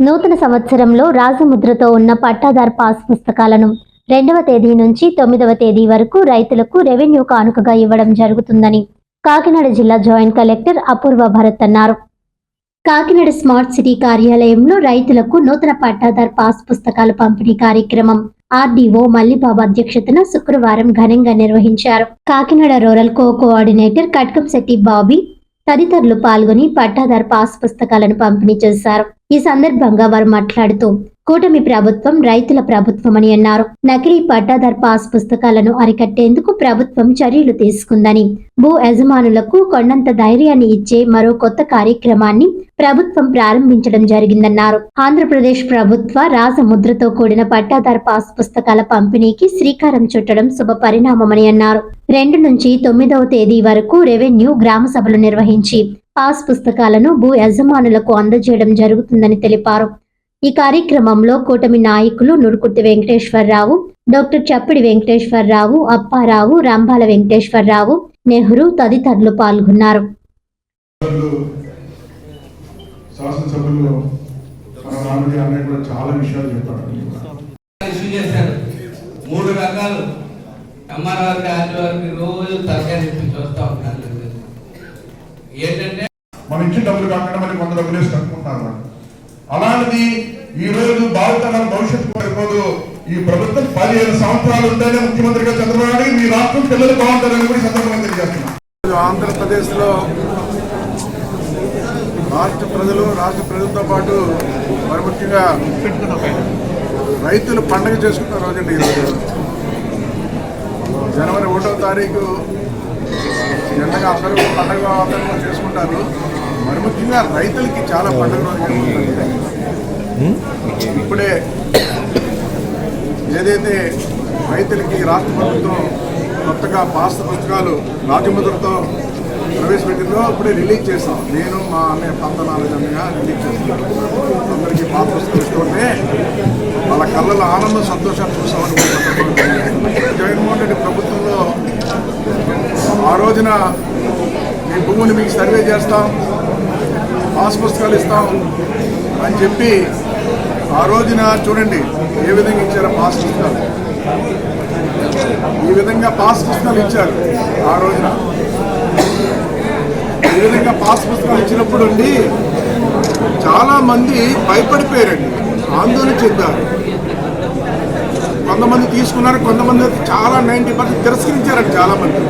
నూతన సంవత్సరంలో రాజముద్రతో ఉన్న పట్టాదార్ పాస్ పుస్తకాలను రెండవ తేదీ నుంచి తొమ్మిదవ తేదీ వరకు రైతులకు రెవెన్యూ కానుకగా ఇవ్వడం జరుగుతుందని కాకినాడ జిల్లా జాయింట్ కలెక్టర్ అపూర్వ భరత్ అన్నారు. కాకినాడ స్మార్ట్ సిటీ కార్యాలయంలో రైతులకు నూతన పట్టాదార్ పాస్ పుస్తకాల పంపిణీ కార్యక్రమం ఆర్డీఓ మల్లిబాబు అధ్యక్షతన శుక్రవారం ఘనంగా నిర్వహించారు. Kakinada rural co coordinator Katkamsetti Bobby తదితరులు పాల్గొని పట్టాదారు పాస్ పుస్తకాలను పంపిణీ చేశారు. ఈ సందర్భంగా వారు మాట్లాడుతూ కూటమి ప్రభుత్వం రైతుల ప్రభుత్వమని అన్నారు. నకిలీ పట్టాదార్ పాస్ పుస్తకాలను అరికట్టేందుకు ప్రభుత్వం చర్యలు తీసుకుందని భూ యజమానులకు కొండంత ధైర్యాన్ని ఇచ్చే మరో కొత్త కార్యక్రమాన్ని ప్రభుత్వం ప్రారంభించడం జరిగిందన్నారు. ఆంధ్రప్రదేశ్ ప్రభుత్వ రాజముద్రతో కూడిన పట్టాదార్ పాస్ పుస్తకాల పంపిణీకి శ్రీకారం చుట్టడం శుభ పరిణామమని అన్నారు. రెండు నుంచి తొమ్మిదవ తేదీ వరకు రెవెన్యూ గ్రామ సభలు నిర్వహించి పాస్ పుస్తకాలను భూ యజమానులకు అందజేయడం జరుగుతుందని తెలిపారు. ఈ కార్యక్రమంలో కూటమి నాయకులు నురుకుర్తి వెంకటేశ్వరరావు డాక్టర్ చప్పిడి వెంకటేశ్వరరావు అప్పారావు రంభాల వెంకటేశ్వరరావు నెహ్రూ తదితరులు పాల్గొన్నారు. సభ్యులు, శాసనసభ్యులు మన రామజీ అన్నయ్య కూడా చాలా విషయాలు చెప్పారు. ఇష్యూ చేశారు. మూడు రకాలు. ఎంఆర్ఆర్ వారికి రోజు తరగతి ఇప్పించి వస్తూ ఉంటారు. ఏంటంటే మన ఇచ్చిన డబ్బులు కాకుండా మరి కొంత డబ్బులు వేసి కట్టుకుంటున్నారు వాళ్ళు. అలాంటిది ఈ రోజు బాగుతనం భవిష్యత్తు సరిపోదు ఈ ప్రభుత్వం పదిహేను సంవత్సరాలు ఉంటేనే ముఖ్యమంత్రిగా చంద్రబాబు మీ రాష్ట్రం పిల్లలు బాగుంటారని కూడా ఈ సందర్భంగా తెలియజేస్తున్నాం ఆంధ్రప్రదేశ్లో రాష్ట్ర ప్రజలు రాష్ట్ర ప్రజలతో పాటు మరి ముఖ్యంగా రైతులు పండగ చేసుకున్న రోజండి ఈరోజు జనవరి ఒకటో తారీఖు ఎండగా అందరూ పండగ వాతావరణం చేసుకుంటారు. మరి ముఖ్యంగా రైతులకి చాలా పండుగ రోజు ఇప్పుడే ఏదైతే రైతులకి రాష్ట్ర ప్రభుత్వం కొత్తగా పాస్త పుస్తకాలు రాజముద్రతో ప్రవేశపెట్టిందో ఇప్పుడే రిలీజ్ చేసాం నేను మా అన్నయ్య పంత నాలుగు రిలీజ్ చేస్తాం అందరికీ పాత పుస్తకాలు ఇస్తుంటే వాళ్ళ కళ్ళలో ఆనందం సంతోషాన్ని చూసామని జగన్మోహన్ రెడ్డి ప్రభుత్వంలో ఆ రోజున మీ భూమిని మీకు సర్వే చేస్తాం. పాస్ పుస్తకాలు ఇస్తాం అని చెప్పి ఆ రోజున చూడండి ఏ విధంగా ఇచ్చారో పాస్ పుస్తకాలు. ఈ విధంగా పాస్ పుస్తకాలు ఇచ్చారు ఆ రోజున. ఈ విధంగా పాస్ పుస్తకాలు ఇచ్చినప్పుడు ఉండి చాలామంది భయపడిపోయారండి ఆందోళన చెందారు. కొంతమంది తీసుకున్నారు కొంతమంది అయితే చాలా నైంటీ పర్సెంట్ తిరస్కరించారండి చాలామంది.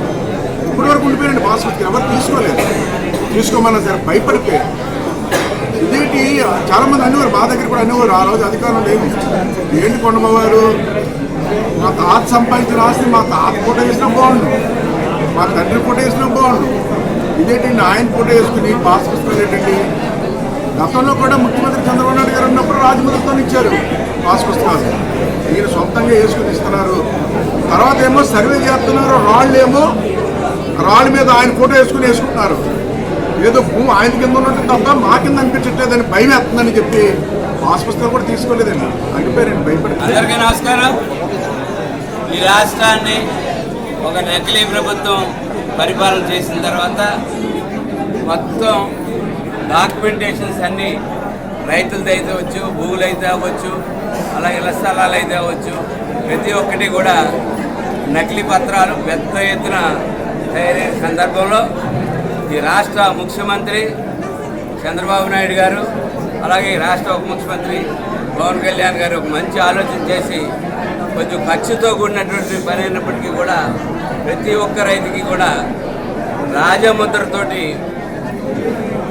ఇప్పటివరకు వరకు ఉండిపోయారండి పాస్ పుస్తకం ఎవరు తీసుకోలేదు. తీసుకోమన్నా సరే భయపడిపోయారు. ఇదేంటి? చాలా మంది అనేవారు మా దగ్గర కూడా అనేవారు ఆ రోజు అధికారం లేదు ఏంటి కొండబాబు మా తాత సంపాదించిన ఆస్తి మా తాత ఫోటో వేసినా బాగుండు. మా తండ్రి ఫోటో వేసినా బాగుండు. ఇదేంటండి ఆయన ఫోటో వేసుకుని పాస్ పుస్తకాలు ఏంటండి? గతంలో కూడా ముఖ్యమంత్రి చంద్రబాబు నాయుడు గారు ఉన్నప్పుడు రాజముద్రతో ఇచ్చారు పాస్ పుస్తకాలు. మీరు సొంతంగా వేసుకుని ఇస్తున్నారు. తర్వాత ఏమో సర్వే చేస్తున్నారు రాళ్ళు ఏమో రాళ్ళ మీద ఆయన ఫోటో వేసుకుని వేసుకుంటున్నారు. ఏదో భూమి ఆయన కింద ఉన్నట్టు తప్ప మా కింద అనిపించట్లేదని భయం వేస్తుందని చెప్పి పాస్ కూడా తీసుకోలేదండి. అడిగిపోయారండి భయపడి అందరికీ నమస్కారం. ఈ రాష్ట్రాన్ని ఒక నకిలీ ప్రభుత్వం పరిపాలన చేసిన తర్వాత మొత్తం డాక్యుమెంటేషన్స్ అన్నీ రైతులది అయితే అవ్వచ్చు భూములు అయితే అవ్వచ్చు అలాగే ఇళ్ళ స్థలాలు అయితే అవ్వచ్చు. ప్రతి ఒక్కటి కూడా నకిలీ పత్రాలు పెద్ద ఎత్తున తయారైన సందర్భంలో ఈ రాష్ట్ర ముఖ్యమంత్రి చంద్రబాబు నాయుడు గారు అలాగే ఈ రాష్ట్ర ఉప ముఖ్యమంత్రి పవన్ కళ్యాణ్ గారు ఒక మంచి ఆలోచన చేసి కొంచెం ఖర్చుతో కూడినటువంటి పని అయినప్పటికీ కూడా ప్రతి ఒక్క రైతుకి కూడా రాజముద్రతోటి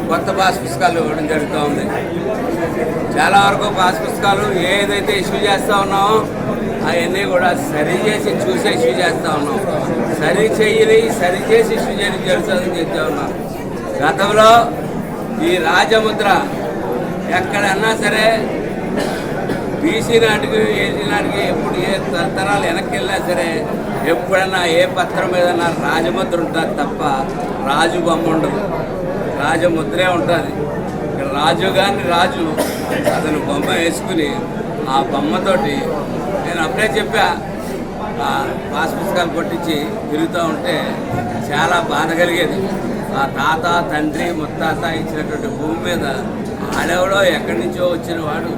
కొత్త పాస్ పుస్తకాలు ఇవ్వడం జరుగుతూ ఉంది చాలా వరకు పాస్ పుస్తకాలు ఏదైతే ఇష్యూ చేస్తూ ఉన్నామో అవన్నీ కూడా సరి చేసి చూసే ఇష్యూ చేస్తూ ఉన్నాం. సరి చేయని సరి చేసి ఇష్యూ చేయడం జరుగుతుందని చెప్తా ఉన్నాం. గతంలో ఈ రాజముద్ర ఎక్కడన్నా సరే బీసీ నాటికి ఏసీ నాటికి ఎప్పుడు ఏ తరతరాలు వెనక్కి వెళ్ళినా సరే ఎప్పుడన్నా ఏ పత్రం మీద రాజముద్ర ఉంటుంది తప్ప రాజు బొమ్మ ఉండదు. రాజముద్రే ఉంటుంది. రాజు గారిని రాజు అతను బొమ్మ వేసుకుని ఆ బొమ్మతోటి నేను అప్పుడే చెప్పా పాస్ పుస్తకాలు కొట్టించి తిరుగుతూ ఉంటే చాలా బాధ కలిగేది. ఆ తాత తండ్రి ముత్తాత ఇచ్చినటువంటి భూమి మీద ఆడెవడో ఎక్కడి నుంచో వచ్చిన వాడు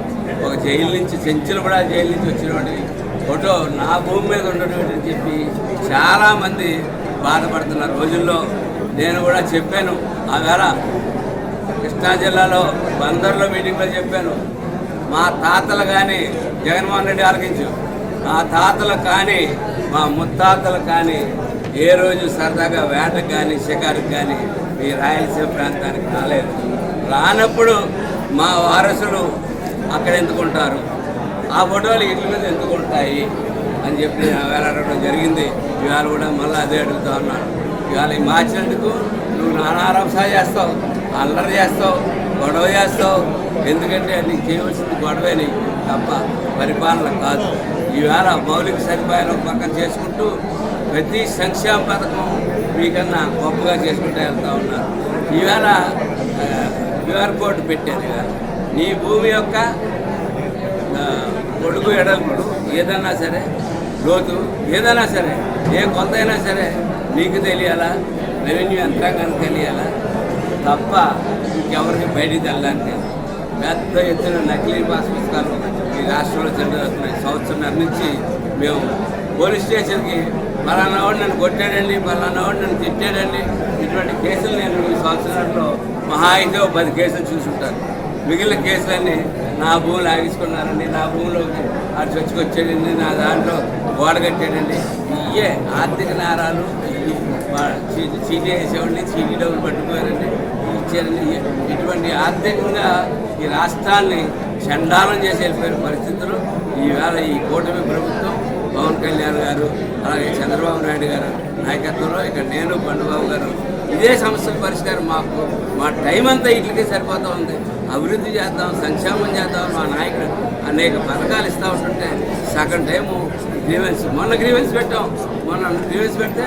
ఒక జైలు నుంచి చెంచులు కూడా జైలు నుంచి వచ్చినవాడి. ఫోటో నా భూమి మీద ఉన్నటువంటి అని చెప్పి చాలామంది బాధపడుతున్న రోజుల్లో నేను కూడా చెప్పాను. ఆ వేళ కృష్ణా జిల్లాలో బందర్లో మీటింగ్లో చెప్పాను. మా తాతలు కానీ జగన్మోహన్ రెడ్డి ఆలకించు. మా తాతలు కానీ మా ముత్తాతలు కానీ ఏ రోజు సరదాగా వేటకు కానీ షికారుకు కానీ ఈ రాయలసీమ ప్రాంతానికి రాలేదు. రానప్పుడు మా వారసులు అక్కడ ఎందుకుంటారు ఆ ఫోటోలు ఇళ్ళ మీద ఎందుకుంటాయి అని చెప్పి నేను జరిగింది. ఇవాళ కూడా మళ్ళీ అదే అడుగుతా ఉన్నాను. ఇవాళ ఈ మార్చినందుకు నువ్వు నానారంసా చేస్తావు అల్లరి చేస్తావు గొడవ చేస్తావు. ఎందుకంటే నీకు చేయవలసింది గొడవని తప్ప పరిపాలన కాదు. ఈవేళ మౌలిక సదుపాయాలు పక్కన చేసుకుంటూ ప్రతి సంక్షేమ పథకం మీకన్నా గొప్పగా చేసుకుంటూ వెళ్తూ ఉన్నారు. ఈవేళ క్యూఆర్ కోడ్ పెట్టారు నీ భూమి యొక్క పొడుగు ఎడల్పుడు ఏదైనా సరే లోతు ఏదైనా సరే ఏ కొత్త అయినా సరే నీకు తెలియాలా? రెవెన్యూ యంత్రాంగానికి తెలియాలా? తప్ప ఇంకెవరికి బయటికి తెల్లంటే పెద్ద ఎత్తున నకిలీ పాస్ పుస్తకాలు ఈ రాష్ట్రంలో జరుగుతున్నాయి. సంవత్సరం నుంచి మేము పోలీస్ స్టేషన్కి పలానా వాడు నన్ను కొట్టాడండి పలానా వాడు నన్ను తిట్టాడండి. ఇటువంటి కేసులు నేను ఈ సంవత్సరంలో మహా అయితే ఓ పది కేసులు చూసుంటాను. మిగిలిన కేసులన్నీ నా భూములు ఆగించుకున్నారండి నా భూమిలోకి అటు చొచ్చుకొచ్చాడండి నా దాంట్లో గోడ కట్టాడండి. ఇవే ఆర్థిక నేరాలు చీ- చీటీ వేసేవాడిని చీటీ డబ్బులు పట్టుకుపోయారండి. ఇచ్చారని ఇటువంటి ఆర్థికంగా ఈ రాష్ట్రాన్ని చండాలం చేసి వెళ్ళిపోయిన పరిస్థితులు ఈవేళ ఈ కూటమి ప్రభుత్వం పవన్ కళ్యాణ్ గారు అలాగే చంద్రబాబు నాయుడు గారు నాయకత్వంలో ఇక్కడ నేను పండుబాబు గారు ఇదే సమస్యల పరిష్కారం మాకు. మా టైం అంతా ఇట్లకే సరిపోతూ ఉంది. అభివృద్ధి చేద్దాం సంక్షేమం చేద్దాం మా నాయకుడు అనేక పథకాలు ఇస్తూ ఉంటుంటే సగం టైము గ్రీవెన్స్. మొన్న గ్రీవెన్స్ పెట్టాం. మొన్న గ్రీవెన్స్ పెడితే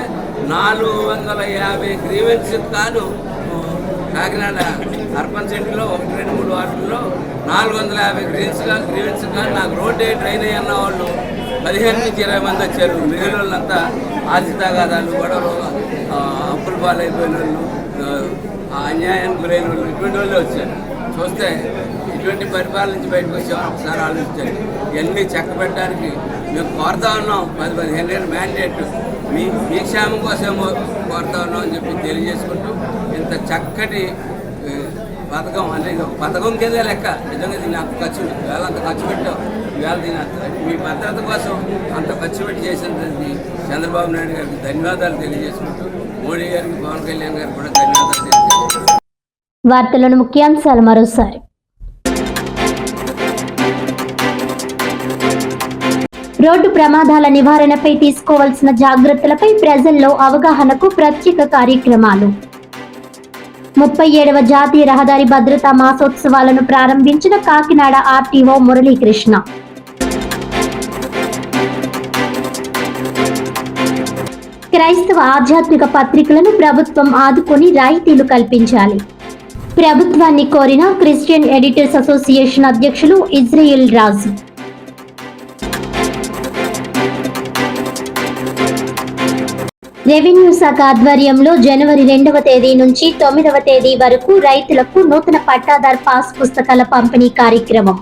నాలుగు వందల యాభై గ్రీవెన్స్ కాదు కాకినాడ అర్బన్ సిటీలో ఒకటి రెండు మూడు వార్డుల్లో నాలుగు వందల యాభై గ్రీవెన్స్ గ్రీవెన్స్ కానీ నాకు రోడ్డు ట్రైన్ అయ్యి అన్న వాళ్ళు పదిహేను నుంచి ఇరవై మంది వచ్చారు. మిగిలిన వాళ్ళంతా ఆశితాగాదాలు గొడవలు ఆ, అప్పుల పాలైపోయిన వాళ్ళు అన్యాయానికి గురైన వాళ్ళు ఇటువంటి వాళ్ళే వచ్చారు. చూస్తే ఇటువంటి పరిపాలన నుంచి బయటకు వచ్చామని ఒకసారి ఆలోచించండి ఇవన్నీ చెక్క పెట్టడానికి మేము కోరుతా ఉన్నాం. పది పదిహేను ఏళ్ళ మ్యాండేట్. మీ మీ క్షేమం కోసమో కోరుతా ఉన్నాం అని చెప్పి తెలియజేసుకుంటూ ఇంత చక్కటి పథకం అంటే ఇది ఒక పథకం కింద లెక్క. నిజంగా దీన్ని అంత ఖర్చు వేళ అంత ఖర్చు పెట్టాం వేళ దీని అంత మీ భద్రత కోసం అంత ఖర్చు పెట్టి చేసినటువంటి చంద్రబాబు నాయుడు గారికి ధన్యవాదాలు తెలియజేసుకుంటూ మోడీ గారికి పవన్ కళ్యాణ్ గారికి కూడా ధన్యవాదాలు తెలియజేసుకుంటూ. వార్తలను ముఖ్యాంశాలు మరోసారి. రోడ్డు ప్రమాదాల నివారణపై తీసుకోవాల్సిన జాగ్రత్తలపై ప్రజల్లో అవగాహనకు ప్రత్యేక కార్యక్రమాలు. ముప్పై ఏడవ జాతీయ రహదారి భద్రతా మాసోత్సవాలను ప్రారంభించిన కాకినాడ ఆర్టీఓ మురళీకృష్ణ. క్రైస్తవ ఆధ్యాత్మిక పత్రికలను ప్రభుత్వం ఆదుకొని రాయితీలు కల్పించాలి. ప్రభుత్వాన్ని కోరిన క్రిస్టియన్ ఎడిటర్స్ అసోసియేషన్ అధ్యక్షులు ఇజ్రాయిల్ రాజు. రెవెన్యూ శాఖ ఆధ్వర్యంలో జనవరి రెండవ తేదీ నుంచి తొమ్మిదవ తేదీ వరకు రైతులకు నూతన పట్టాదార్ పాస్ పుస్తకాల పంపిణీ కార్యక్రమం.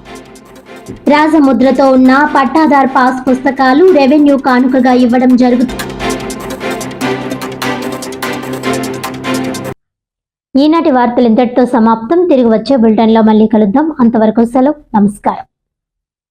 రాజముద్రతో ఉన్న పట్టాదార్ పాస్ పుస్తకాలు రెవెన్యూ కానుకగా ఇవ్వడం జరుగుతుంది ఈనాటి వార్తలు ఇంతటితో సమాప్తం. తిరిగి వచ్చే బులెటిన్లో మళ్ళీ కలుద్దాం. అంతవరకు సెలవు. నమస్కారం.